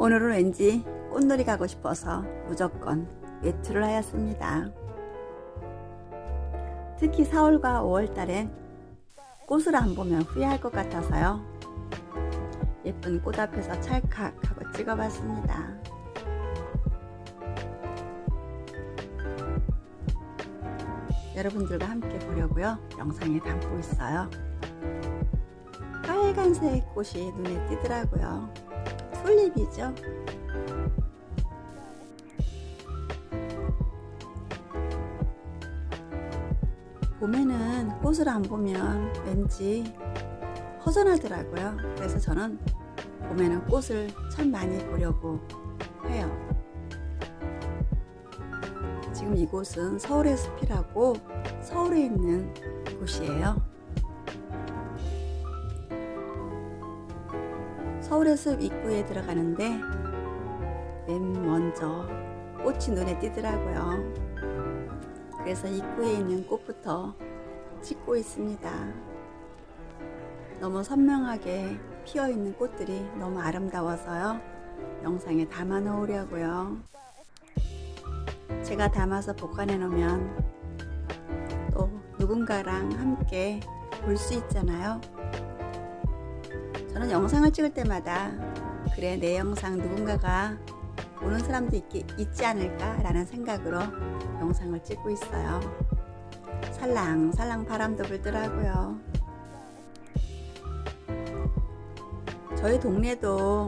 오늘은 왠지 꽃놀이 가고 싶어서 무조건 외출을 하였습니다. 특히 4월과 5월 달엔 꽃을 안 보면 후회할 것 같아서요. 예쁜 꽃 앞에서 찰칵 하고 찍어봤습니다. 여러분들과 함께 보려고요. 영상에 담고 있어요. 빨간색 꽃이 눈에 띄더라고요. 튤립이죠. 봄에는 꽃을 안 보면 왠지 허전하더라고요. 그래서 저는 봄에는 꽃을 참 많이 보려고 해요. 지금 이곳은 서울의 숲이라고 서울에 있는 곳이에요. 서울의 숲 입구에 들어가는데 맨 먼저 꽃이 눈에 띄더라고요. 그래서 입구에 있는 꽃부터 찍고 있습니다. 너무 선명하게 피어 있는 꽃들이 너무 아름다워서요. 영상에 담아 놓으려고요. 제가 담아서 보관해 놓으면 또 누군가랑 함께 볼 수 있잖아요. 저는 영상을 찍을 때마다 그래 내 영상 누군가가 보는 사람도 있기, 있지 않을까라는 생각으로 영상을 찍고 있어요. 살랑 살랑 바람도 불더라고요. 저희 동네도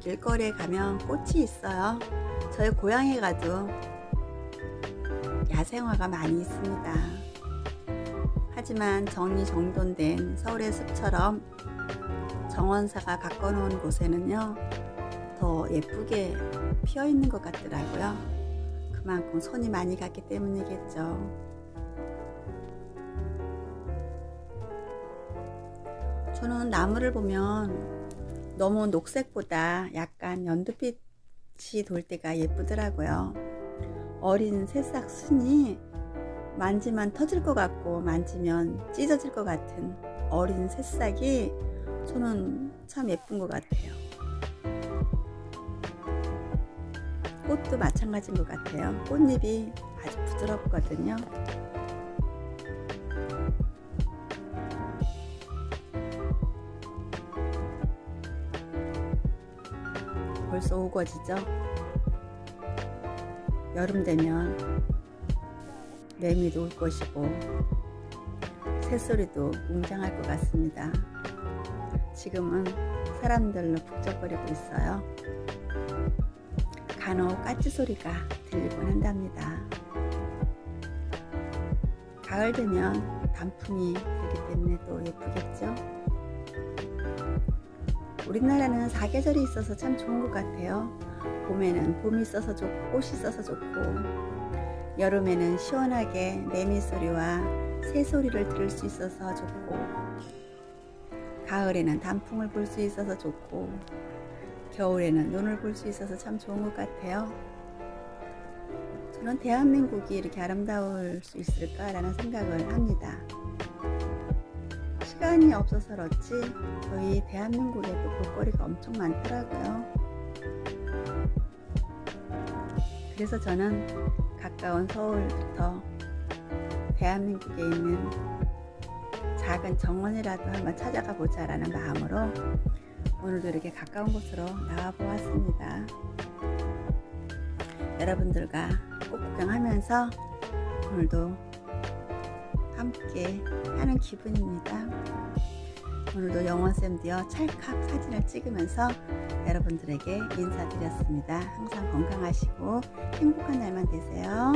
길거리에 가면 꽃이 있어요. 저희 고향에 가도 야생화가 많이 있습니다. 하지만 정리정돈된 서울의 숲처럼 정원사가 가꿔놓은 곳에는요, 더 예쁘게 피어 있는 것 같더라고요. 그만큼 손이 많이 갔기 때문이겠죠. 저는 나무를 보면 너무 녹색보다 약간 연두빛이 돌 때가 예쁘더라고요. 어린 새싹 순이 만지면 터질 것 같고 만지면 찢어질 것 같은 어린 새싹이 저는 참 예쁜 것 같아요. 꽃도 마찬가지인 것 같아요. 꽃잎이 아주 부드럽거든요. 벌써 우거지죠? 여름 되면 매미도 올 것이고 새소리도 웅장할 것 같습니다. 지금은 사람들로 북적거리고 있어요. 간혹 까치 소리가 들리곤 한답니다. 가을 되면 단풍이 들기 때문에 또 예쁘겠죠? 우리나라는 사계절이 있어서 참 좋은 것 같아요. 봄에는 봄이 있어서 좋고 꽃이 있어서 좋고 여름에는 시원하게 매미 소리와 새 소리를 들을 수 있어서 좋고 가을에는 단풍을 볼 수 있어서 좋고 겨울에는 눈을 볼 수 있어서 참 좋은 것 같아요. 저는 대한민국이 이렇게 아름다울 수 있을까라는 생각을 합니다. 시간이 없어서 그렇지 저희 대한민국에도 볼거리가 엄청 많더라고요. 그래서 저는 가까운 서울부터 대한민국에 있는 작은 정원이라도 한번 찾아가 보자라는 마음으로 오늘도 이렇게 가까운 곳으로 나와 보았습니다. 여러분들과 꽃 구경하면서 오늘도 함께 하는 기분입니다. 오늘도 영원쌤도요 찰칵 사진을 찍으면서 여러분들에게 인사드렸습니다. 항상 건강하시고 행복한 날만 되세요.